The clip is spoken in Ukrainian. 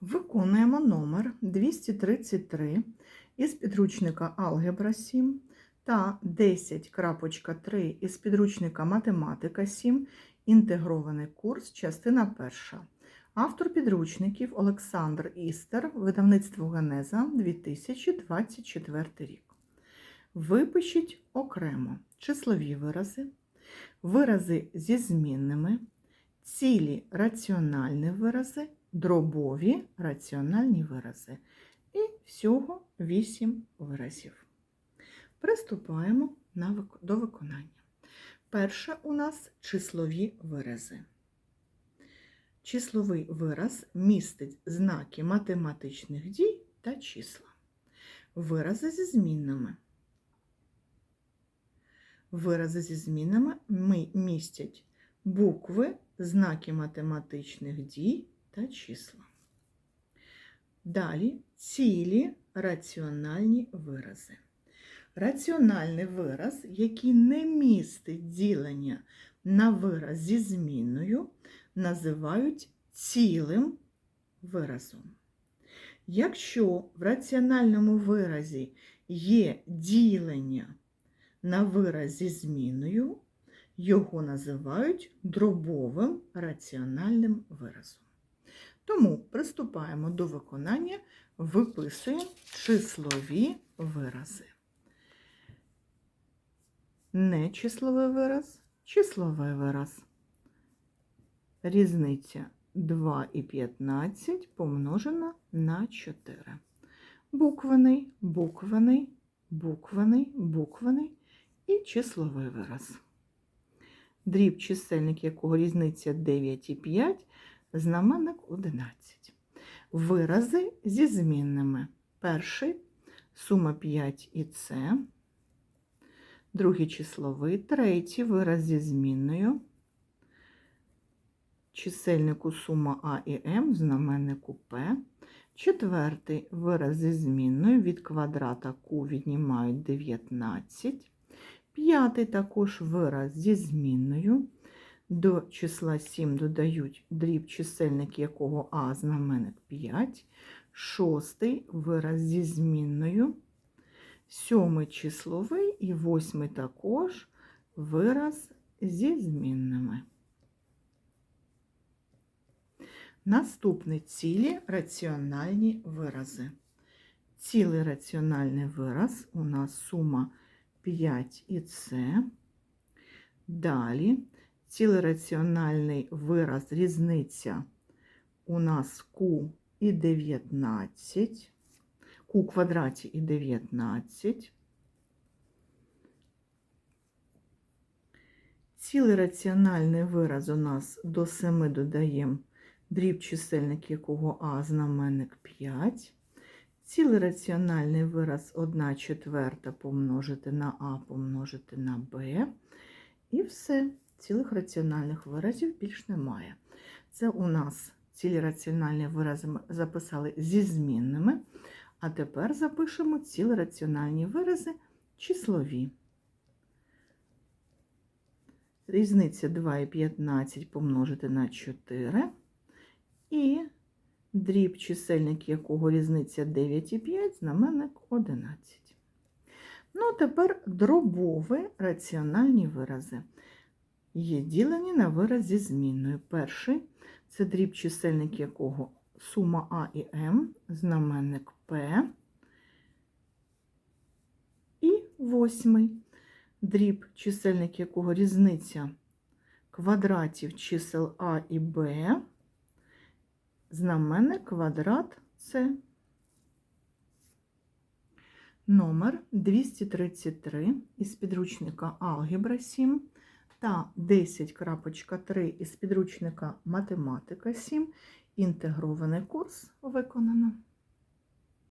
Виконуємо номер 233 із підручника Алгебра 7 та 10.3 із підручника Математика 7. Інтегрований курс, частина перша. Автор підручників Олександр Істер, видавництво Генеза 2024 рік. Випишіть окремо числові вирази, вирази зі змінними, цілі раціональні вирази, дробові раціональні вирази. І всього 8 виразів. Приступаємо до виконання. Перше у нас числові вирази. Числовий вираз містить знаки математичних дій та числа. Вирази зі змінними. Вирази зі змінами ми- містять букви, знаки математичних дій та числа. Далі цілі раціональні вирази. Раціональний вираз, який не містить ділення на вираз зі зміною, називають цілим виразом. Якщо в раціональному виразі є ділення на вираз зі зміною, його називають дробовим раціональним виразом. Тому приступаємо до виконання, виписуємо числові вирази. Не числовий вираз, числовий вираз. Різниця 2 і 15 помножена на 4. Буквений, буквений, буквений, буквений і числовий вираз. Дріб чисельник, якого різниця 9 і 5, знаменник 11. Вирази зі змінними. Перший сума 5 і С. Другий числовий, третій вираз зі змінною. Чисельнику сума А і М, знаменнику П. Четвертий вираз зі змінною від квадрата Q віднімають 19. П'ятий також вираз зі змінною. До числа 7 додають дріб чисельник якого А знаменник 5. Шостий вираз зі змінною. Сьомий числовий і восьмий також вираз зі змінними. Наступні цілі раціональні вирази. Цілий раціональний вираз у нас сума 5 і С. Далі цілий раціональний вираз різниця у нас Q і 19, Q квадраті і 19. Цілий раціональний вираз у нас до 7 додаємо дріб чисельник якого А знаменник 5. Цілий раціональний вираз 1 четверта помножити на А помножити на Б. І все. Цілих раціональних виразів більш немає. Це у нас цілі раціональні вирази ми записали зі змінними. А тепер запишемо цілі раціональні вирази числові. Різниця 2 і 15 помножити на 4. І дріб чисельник якого різниця 9 і 5, знаменник 11. Ну, тепер дробові раціональні вирази. Є ділені на вираз зі змінною. Перший це дріб чисельник якого сума А і М, знаменник П. І восьмий дріб чисельник якого різниця квадратів чисел А і Б, знаменник квадрат С. Номер 233 із підручника Алгебра 7 та 10.3 із підручника Математика 7. Інтегрований курс виконано.